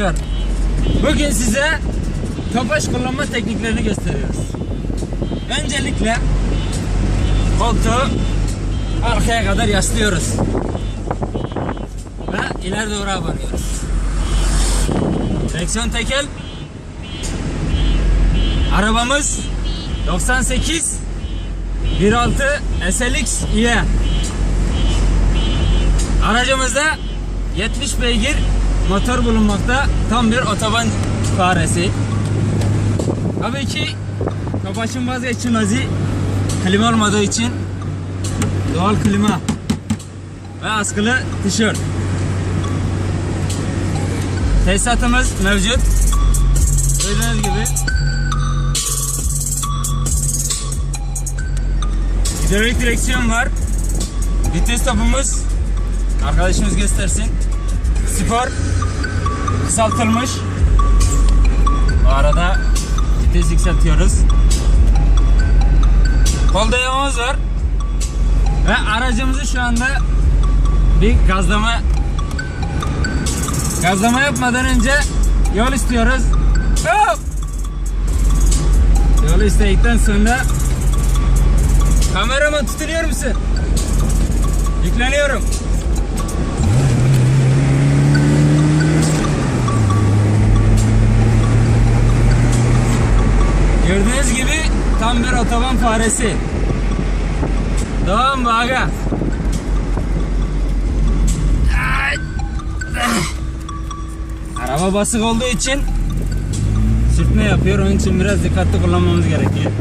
arkadaşlar. Bugün size topaş kullanma tekniklerini gösteriyoruz. Öncelikle koltuğu arkaya kadar yaslıyoruz. Ve ileri doğru abanıyoruz. Direksiyon tekel. Arabamız 98 1.6 SLX IE. Aracımızda 70 beygir motor bulunmakta. Tam bir otoban faresi. Tabii ki Topaş'ın vazgeçilmezi klima olmadığı için doğal klima ve askılı tişört. Tesisatımız mevcut. Gördüğünüz gibi. Hidrolik direksiyon var. Vites topumuz arkadaşımız göstersin. Spor kısaltılmış. Bu arada vites yükseltiyoruz. Kol dayamamız var. Ve aracımızı şu anda bir gazlama gazlama yapmadan önce yol istiyoruz. Hop! Yolu istedikten sonra kameraman tutunuyor musun? Yükleniyorum. Gördüğünüz gibi tam bir otoban faresi. Devam mı. Araba basık olduğu için sürtme yapıyor. Onun için biraz dikkatli kullanmamız gerekiyor.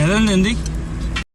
Neden döndük?